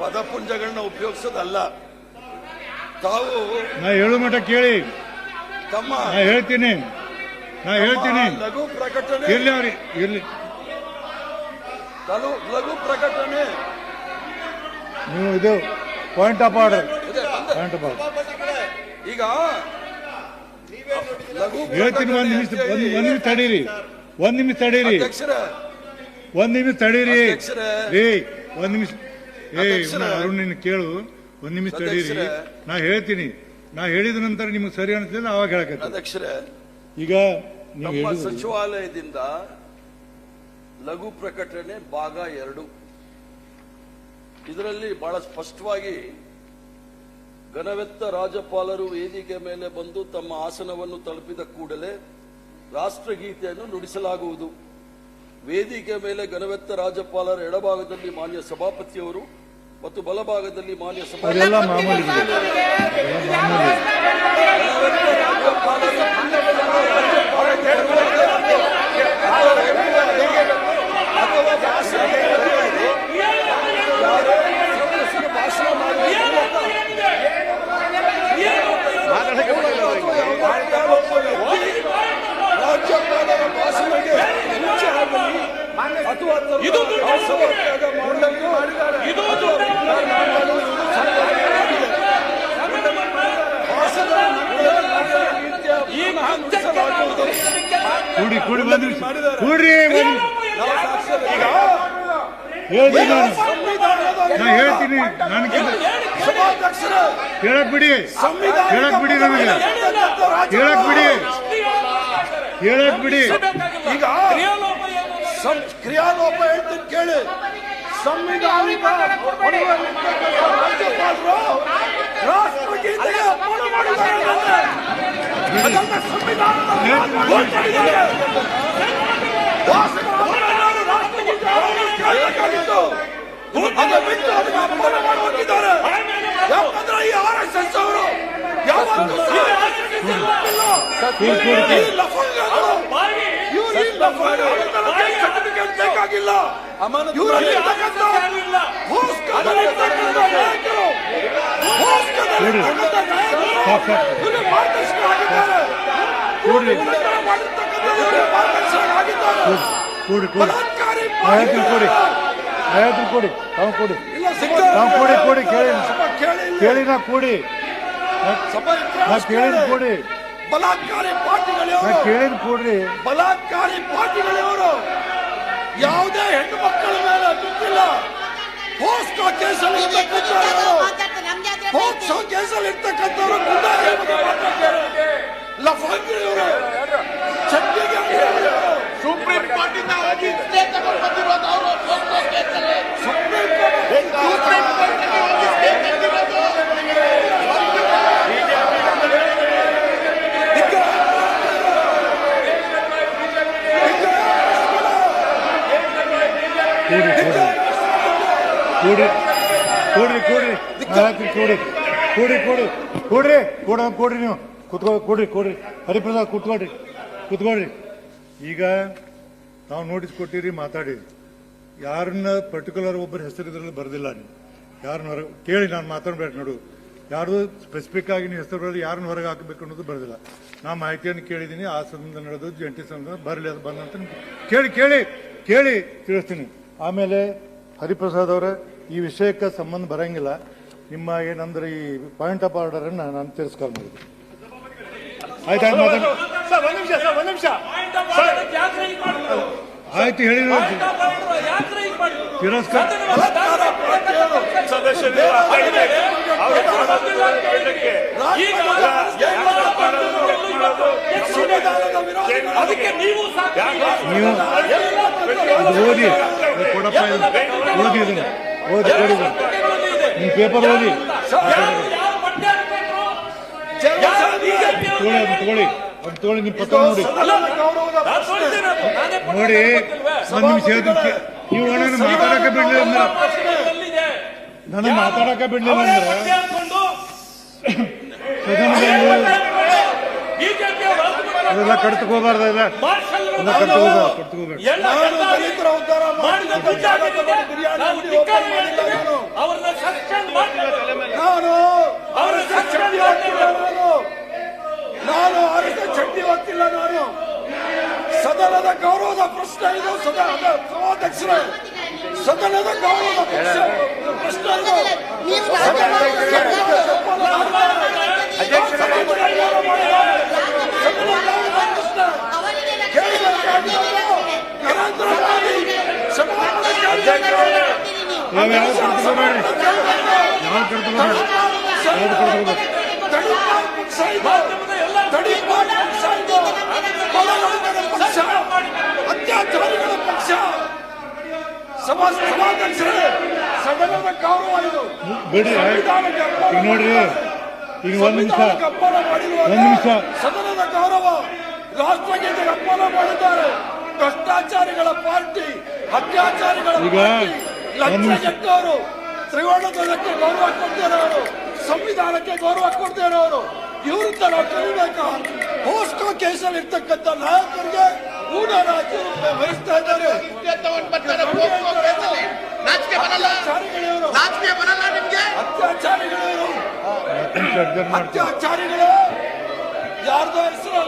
ಪದಪುಂಜಗಳನ್ನ ಉಪಯೋಗಿಸೋದಲ್ಲ. ತಾವು ನಾ ಹೇಳು ಮಠ ಕೇಳಿ. ತಮ್ಮ ನಾ ಹೇಳ್ತೀನಿ. ನಾ ಹೇಳ್ತೀನಿ. ಲಘು ಪ್ರಕಟಣೆ. ಇರ್ಲಿ ಅವ್ರಿ ಇರ್ಲಿ. ಲಘು ಲಘು ಪ್ರಕಟಣೆ. ನೀವು ಇದು point of order point of order ಈಗ ಹೇಳ್ತೀನಿ ಒಂದ್ ನಿಮಿಷ ಒಂದ್ ನಿಮಿಷ ತಡೀರಿ. ಒಂದ್ ನಿಮಿಷ ತಡೀರಿ. ಒಂದ್ ನಿಮಿಷ ತಡೀರಿ. ರೀ ಒಂದ್ ನಿಮಿಷ. ಏ. ಅರುಣ್ ನಿನ್ ಕೇಳು. ಒಂದ್ ನಿಮಿಷ ತಡೀರಿ. ನಾ ಹೇಳ್ತೀನಿ. ನಾ ಹೇಳಿದ ನಂತರ ನಿಮ್ಗೆ ಸರಿ ಅನಿಸ್ಲಿಲ್ಲ ಅವಾಗ ಹೇಳಕ್ಕೆ ಈಗ ನಮ್ಮ ಸಚಿವಾಲಯದಿಂದ ಲಘು ಪ್ರಕಟಣೆ ಭಾಗ ಎರಡು. ಇದರಲ್ಲಿ ಬಹಳ ಸ್ಪಷ್ಟವಾಗಿ ಘನವೆತ್ತ ರಾಜ್ಯಪಾಲರು ವೇದಿಕೆ ಮೇಲೆ ಬಂದು ತಮ್ಮ ಆಸನವನ್ನು ತಲುಪಿದ ಕೂಡಲೇ ರಾಷ್ಟ್ರಗೀತೆಯನ್ನು ನುಡಿಸಲಾಗುವುದು. ವೇದಿಕೆ ಮೇಲೆ ಘನವೆತ್ತ ರಾಜ್ಯಪಾಲರ ಎಡಭಾಗದಲ್ಲಿ ಮಾನ್ಯ ಸಭಾಪತಿಯವರು ಮತ್ತು ಬಲಭಾಗದಲ್ಲಿ ಮಾನ್ಯ ಸಭಾ ಕೂಡಿ ಕೂಡಿ ಬಂದ್ರಿ. ಕೂಡ್ರಿ ಹೇಳ್ತೀನಿ ನಾನು. ಹೇಳ್ತೀನಿ. ನನಗಿಂತ ಹೇಳಕ್ ಬಿಡಿ. ಸಂವಿಧಾನ ಹೇಳಕ್ ಬಿಡಿ ನಮಗೆ. ಹೇಳಕ್ ಬಿಡಿ. ಹೇಳಕ್ ಬಿಡಿ. ಈಗ ಸಂ- ಕ್ರಿಯಾಲೋಪ ಹೇಳ್ತೀನಿ ಕೇಳಿ. ಸಂವಿಧಾನಿಕ ರಾಜ್ಯಪಾಲರು ರಾಷ್ಟ್ರಗೀತೆಗೆ ಸಂವಿಧಾನದ ಅದನ್ನ ಅಪ್ಪಣೆ ಮಾಡುವಂತಿದ್ದಾರೆ. ಯಾಕಂದ್ರೆ ಈ ಆರ್ ಎಸ್ ಎಸ್ ಅವರು ಯಾವತ್ತೂ ಸಹ ಈ ಲಫಂಗಗಳು ಇವ್ರು ಈ ಲಫಂಗಗಳು ತನಗೆ ಸರ್ಟಿಫಿಕೇಟ್ ಬೇಕಾಗಿಲ್ಲ. ಇವರಲ್ಲಿರ್ತಕ್ಕಂಥ ಹೋಸ್ಕದಲ್ಲಿರ್ತಕ್ಕಂಥ ನಾಯಕರು. ಹೋಸ್ಕದಲ್ಲಿರ್ತಕ್ಕಂಥ ನಾಯಕರು. ಇವ್ರಿಗೆ ಮಾರ್ಗದರ್ಶಕರಾಗಿದ್ದಾರೆ. ಕೂಡ್ರಿ ಉಲ್ಲಂಘನೆ ಮಾಡಿರ್ತಕ್ಕಂಥ ಇವರಿಗೆ ಮಾರ್ಗದರ್ಶಕರಾಗಿದ್ದಾರೆ. ಕೂಡಿ ಕೂಡಿ ಬಲಾತ್ಕಾರಿ ಆಯ್ತು ಕೊಡಿ. ಆಯ್ತು ಕೊಡಿ. ಕೊಡಿ. ಇಲ್ಲ, ಕೂಡಿ ಕೊಡಿ ಕೇಳಿ. ಕೇಳಿ ನಾ ಕೂಡಿ. ನಾ ಕೇಳಿದ್ ಕೇಳಿ. ಕೊಡಿ. ಬಲಾತ್ಕಾರಿ ನಾ ಕೇಳಿನ ಕೂಡ್ರಿ. ಬಲಾತ್ಕಾರಿ ಪಾರ್ಟಿಗಳಿವರು ಯಾವುದೇ ಹೆಣ್ಣು ಮಕ್ಕಳ ಮೇಲೆ ಬಿಟ್ಟಿಲ್ಲ ಪೋಸ್ಕೋ ಕೇಸಲ್ಲಿ ಇರ್ತಕ್ಕಂಥವರು ಪೋಕ್ಸೋ ಕೇಸಲ್ಲಿ ಇರ್ತಕ್ಕಂಥವರು ಗುಂಡಾಗಿ ಕೂಡಿ ಕೂಡಿ ಕೂಡಿ ಕೂಡ್ರಿ ಕೂಡ್ರಿ. ಕೂಡಿ ಕೂಡಿ ಕೂಡಿ ಕೂಡ್ರಿ. ಕೂಡ, ಕೂಡ್ರಿ ನೀವು. ಕುತ್ಕೋ, ಕೂಡ್ರಿ ಕೂಡ್ರಿ. ಹರಿಪ್ರಸಾದ್, ಕುತ್ಕೊಳ್ರಿ. ಕುತ್ಕೊಳ್ರಿ. ಈಗ ನಾವು ನೋಟಿಸ್ ಕೊಟ್ಟಿರಿ, ಮಾತಾಡಿ. ಯಾರನ್ನ ಪರ್ಟಿಕ್ಯುಲರ್ ಒಬ್ಬರ ಹೆಸರು ಇದ್ರಲ್ಲಿ ಬರೆದಿಲ್ಲ ನೀವು. ಯಾರನ್ನ ಹೊರಗೆ ಕೇಳಿ, ನಾನು ಮಾತಾಡ್ಬೇಕು ನೋಡು. ಯಾರು ಸ್ಪೆಸಿಫಿಕ್ ಆಗಿ ನೀವು ಹೆಸರು ಯಾರನ್ನ ಹೊರಗೆ ಹಾಕಬೇಕು ಅನ್ನೋದು ಬರೆದಿಲ್ಲ. ನಾ ಮಾಹಿತಿಯನ್ನು ಕೇಳಿದ್ದೀನಿ, ಆ ಸಂಬಂಧ ನಡೆದು ಜಂಟಿ ಸಂಬಂಧ ಬರಲಿ, ಅದು ಬಂದಂತ ಕೇಳಿ ಕೇಳಿ ಕೇಳಿ ತಿಳಿಸ್ತೀನಿ. ಆಮೇಲೆ ಹರಿಪ್ರಸಾದ್ ಅವರ ಈ ವಿಷಯಕ್ಕೆ ಸಂಬಂಧ ಬರಂಗಿಲ್ಲ. ನಿಮ್ಮ ಏನಂದ್ರೆ ಈ ಪಾಯಿಂಟ್ ಆಫ್ ಆರ್ಡರ್ ಅನ್ನ ನಾನು ತಿರಸ್ಕಾರ ಮಾಡಿದ್ದೆ ಆಯ್ತು ಆಯ್ತು ಮಾತಾಡಿ ಸರ್ ಒಂದ್ ನಿಮಿಷ ಸರ್ ಒಂದ್ ನಿಮಿಷ. ಆಯ್ತು ಹೇಳಿ ತಿರಸ್ಕಾರ ನೀವು ಓದಿ ಕೊಡಪ್ಪ ಓದಿದ್ದೀನಿ ಓದಿ ಇದನ್ನು ಓದಿ ಕೊಡಿ ಇದನ್ನು. ನಿಮ್ಮ ಪೇಪರ್ ಓದಿ ತಗೊಳ್ಳಿ ಅದನ್ನ ತಗೊಳ್ಳಿ ಅದನ್ನ ತಗೊಳ್ಳಿ ನಿಮ್ಮ ಪತ್ರ ನೋಡಿ. ನೋಡಿ ಒಂದ್ ನಿಮಿಷ ಹೇಳ್ತೀನಿ ನೀವು ನನ್ನ ಮಾತಾಡಕ ಬಿಡ್ಲಿಲ್ಲ ಅಂದ್ರೆ ನನ್ನ ಮಾತಾಡಕ ಬಿಡ್ಲಿಲ್ಲ ಅಂದ್ರೆ ಸದನದಲ್ಲಿ ಅದೆಲ್ಲ ಕಟ್ಕೋಬಾರ್ದು ಎಲ್ಲ. ನಾನು ಆರೋಗ್ಯ ಚಟ್ನಿ ಹೋಗ್ತಿಲ್ಲ ನಾನು ಸದನದ ಗೌರವದ ಪ್ರಶ್ನೆ ಇದು. ಸದನದ ಸಭಾಧ್ಯಕ್ಷರ. ಸದನದ ಗೌರವದ ಪ್ರಶ್ನೆ ಪ್ರಶ್ನೆ ಬೇಡ್ರಿ ತಡಿಪಾರ್ ಪಕ್ಷ ಇದು. ತಡಿಪಾರ್ ಪಕ್ಷ ಇದು. ಕೊಲೆಗಡುಕರ ಪಕ್ಷ. ಅತ್ಯಾಚಾರಿಗಳ ಪಕ್ಷ ಸಭಾ ಸಭಾಧ್ಯಕ್ಷರೇ ಸದನದ ಇದು ಅಪಮಾನ ಈಗ ನೋಡ್ರಿ ಈಗ ಒಂದ್ ನಿಮಿಷ ಒಂದ್ ನಿಮಿಷ. ಸದನದ ಗೌರವ ರಾಷ್ಟ್ರಗೀತೆಗೆ ಅಪಮಾನ ಮಾಡಿದ್ದಾರೆ ಭ್ರಷ್ಟಾಚಾರಿಗಳ ಪಾರ್ಟಿ ಅತ್ಯಾಚಾರಿಗಳ ತ್ರಿವರ್ಣ ಧ್ವಜಕ್ಕೆ ಗೌರವ ಕೊಡ್ತಿರೋರು ಸಂವಿಧಾನಕ್ಕೆ ಗೌರವ ಕೊಡ್ತಿರೋರು ಇವರಿಂದ ನಾವು ಕಲಿಬೇಕಾ? ಪೋಸ್ಕೋ ಕೇಸಲ್ಲಿ ಇರ್ತಕ್ಕಂಥ ನಾಯಕರಿಗೆ ಊಟ ರಾಜ್ಯ ವಹಿಸ್ತಾ ಇದ್ದಾರೆ. ಅತ್ಯಾಚಾರಿಗಳಿವರು? ಅತ್ಯಾಚಾರಿಗಳು ಯಾರ್ದೋ ಹೆಸರು